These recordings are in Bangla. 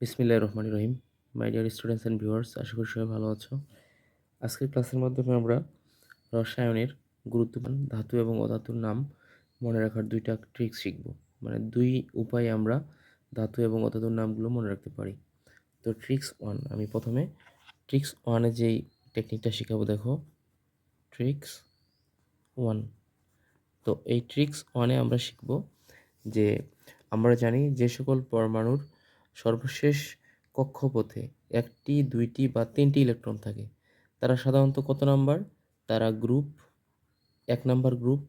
বিসমিল্লাহির রহমানির রহিম। My dear students and viewers আশা করি সবাই ভালো আছো। আজকের ক্লাসের মাধ্যমে আমরা রসায়নের গুরুত্বপূর্ণ ধাতু এবং অধাতুর নাম মনে রাখার দুইটা ট্রিক্স শিখব। মানে দুই উপায়ে আমরা ধাতু এবং অধাতুর নামগুলো মনে রাখতে পারি। তো ট্রিক্স ওয়ান আমি প্রথমে ট্রিক্স ওয়ানে যেই টেকনিকটা শেখাবো, দেখো। ট্রিক্স ওয়ান তো এই ট্রিক্স ওয়ানে আমরা শিখব যে আমরা জানি যে সকল পরমাণুর সর্বশেষ কক্ষপথে একটি, দুইটি বা তিনটি ইলেকট্রন থাকে। তারা সাধারণত কত নাম্বার? তারা গ্রুপ, এক নাম্বার গ্রুপ,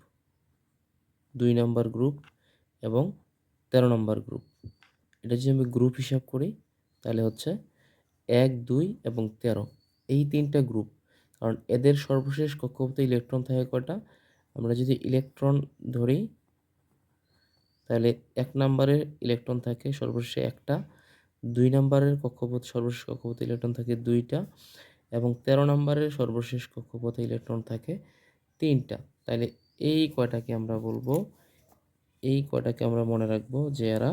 দুই নাম্বার গ্রুপ এবং তেরো নম্বর গ্রুপ। এটা যদি আমি গ্রুপ হিসাব করি, তাহলে হচ্ছে এক, দুই এবং তেরো। এই তিনটা গ্রুপ, কারণ এদের সর্বশেষ কক্ষপথে ইলেকট্রন থাকে কটা আমরা যদি ইলেকট্রন ধরি, তাহলে এক নম্বরের ইলেকট্রন থাকে সর্বশেষে একটা দুই নম্বরের কক্ষপথ সর্বশেষ কক্ষপথে ইলেকট্রন থাকে দুইটা এবং তেরো নম্বরের সর্বশেষ কক্ষপথে ইলেকট্রন থাকে তিনটা। তাহলে এই কয়টাকে আমরা বলব? এই কয়টাকে আমরা মনে রাখব যে এরা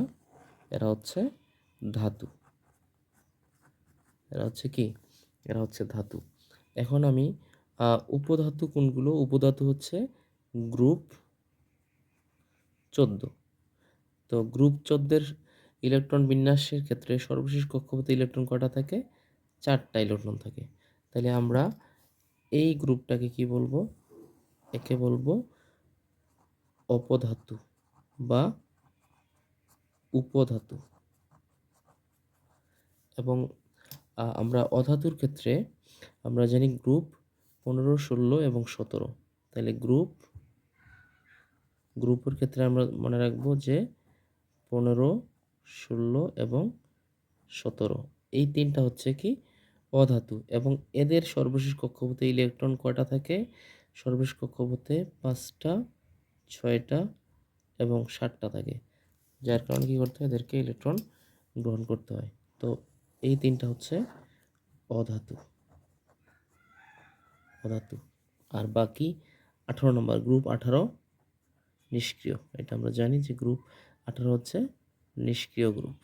এরা হচ্ছে ধাতু। এরা হচ্ছে কি? এরা হচ্ছে ধাতু। এখন আমি উপধাতু কোনগুলো? উপধাতু হচ্ছে গ্রুপ চোদ্দ। তো গ্রুপ চোদ্দের ইলেকট্রন বিন্যাসের ক্ষেত্রে সর্বশেষ কক্ষপথে ইলেকট্রন কটা থাকে? চারটা ইলেকট্রন থাকে। তাহলে আমরা এই গ্রুপটাকে কি বলব? একে বলব অপধাতু বা উপধাতু। এবং আমরা অধাতুর ক্ষেত্রে আমরা জানি গ্রুপ পনেরো, ষোলো এবং সতেরো। তাহলে গ্রুপ, গ্রুপের ক্ষেত্রে আমরা মনে রাখব যে পনেরো ষোলো এবং সতেরো। এই তিনটা হচ্ছে কি অধাতু এবং এদের সর্বশেষ কক্ষপথে ইলেকট্রন কয়টা থাকে? সর্বশেষ কক্ষপথে পাঁচটা, ছয়টা এবং ষাটটা থাকে। যার কারণে কী করতে হয়? এদেরকে ইলেকট্রন গ্রহণ করতে হয়। তো এই তিনটা হচ্ছে অধাতু। অধাতু। আর বাকি আঠারো নম্বর, গ্রুপ আঠারো নিষ্ক্রিয়। এটা আমরা জানি যে গ্রুপ আঠারো হচ্ছে নিষ্ক্রিয় গ্রুপ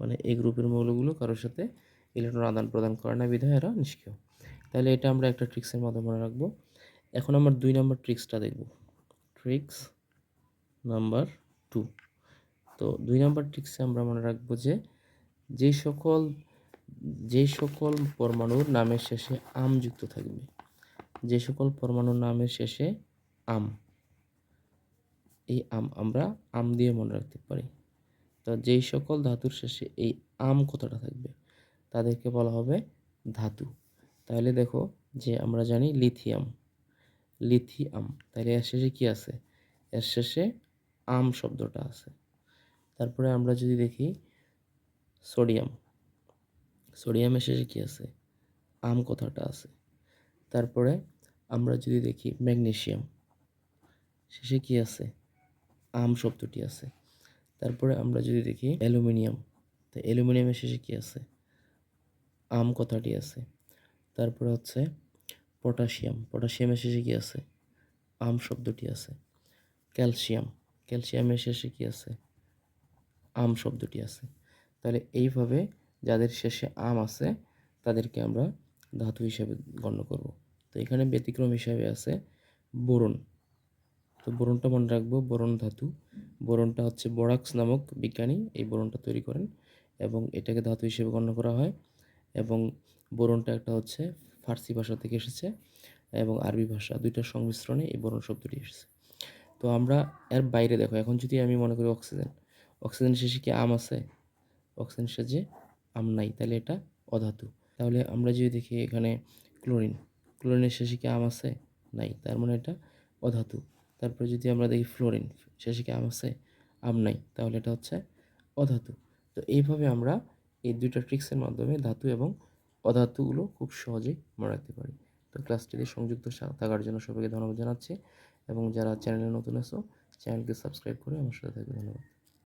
মানে এই গ্রুপের মৌলগুলো কারোর সাথে ইলেকট্রন আদান প্রদান করে না বিধায় এরা নিষ্ক্রিয়। তাহলে এটা আমরা একটা ট্রিক্সের মাধ্যমে মনে রাখব। এখন আমরা দুই নম্বর ট্রিক্সটা দেখব। ট্রিক্স নাম্বার টু তো দুই নম্বর ট্রিক্সে আমরা মনে রাখব যে যে সকল যে সকল পরমাণুর নামের শেষে আম যুক্ত থাকবে। যে সকল পরমাণুর নামের শেষে আম। এই আম আমরা আম দিয়ে মনে রাখতে পারি। তো যেই সকল ধাতুর শেষে এই আম কথাটা থাকবে? তাদেরকে বলা হবে ধাতু। তাহলে দেখো যে আমরা জানি লিথিয়াম। লিথিয়াম। তাহলে এর শেষে কী আছে? এর শেষে আম শব্দটা আছে। তারপরে আমরা যদি দেখি সোডিয়াম। সোডিয়ামের শেষে কী আছে? আম কথাটা আছে। তারপরে আমরা যদি দেখি ম্যাগনেশিয়াম শেষে কি আছে? আম শব্দটি আছে। তারপরে আমরা যদি দেখি অ্যালুমিনিয়াম, তো অ্যালুমিনিয়ামের শেষে কী আছে? আম কথাটি আছে। তারপরে হচ্ছে পটাশিয়াম, পটাশিয়ামের শেষে কী আছে? আম শব্দটি আছে। ক্যালসিয়াম, ক্যালসিয়ামের শেষে কী আছে? আম শব্দটি আছে। তাহলে এইভাবে যাদের শেষে আম আছে, তাদেরকে আমরা ধাতু হিসাবে গণ্য করব। তো এখানে ব্যতিক্রম হিসাবে আছে বোরন। তো বোরনটা মনে রাখব, বোরন ধাতু। বোরনটা হচ্ছে বোরাক্স নামক বিজ্ঞানী এই বোরনটা তৈরি করেন এবং এটাকে ধাতু হিসেবে গণ্য করা হয় এবং বোরনটা একটা হচ্ছে ফার্সি ভাষা থেকে এসেছে এবং আরবি ভাষা দুইটার সংমিশ্রণে এই বোরন শব্দটি এসেছে। তো আমরা এর বাইরে দেখো, এখন যদি আমি মনে করি অক্সিজেন অক্সিজেন শেষে কি আম আছে? অক্সিজেন শেষে আম নাই, তাহলে এটা অধাতু। তাহলে আমরা যদি দেখি এখানে ক্লোরিন, ক্লোরিনের শেষে কি আম আছে? নাই, তার মানে এটা অধাতু। তারপরে যদি আমরা দেখি ফ্লোরিন, শেষে কি আম আছে? আম নাই। তাহলে এটা হচ্ছে অধাতু। তো এইভাবে আমরা এই দুইটা ট্রিক্সের মাধ্যমে ধাতু এবং অধাতুগুলো খুব সহজেই মনে রাখতে পারি। তো ক্লাসটিতে সংযুক্ত থাকার জন্য সবাইকে ধন্যবাদ জানাচ্ছি এবং যারা চ্যানেলে নতুন আছো চ্যানেলকে সাবস্ক্রাইব করে আমার সাথে থাকবে। ধন্যবাদ।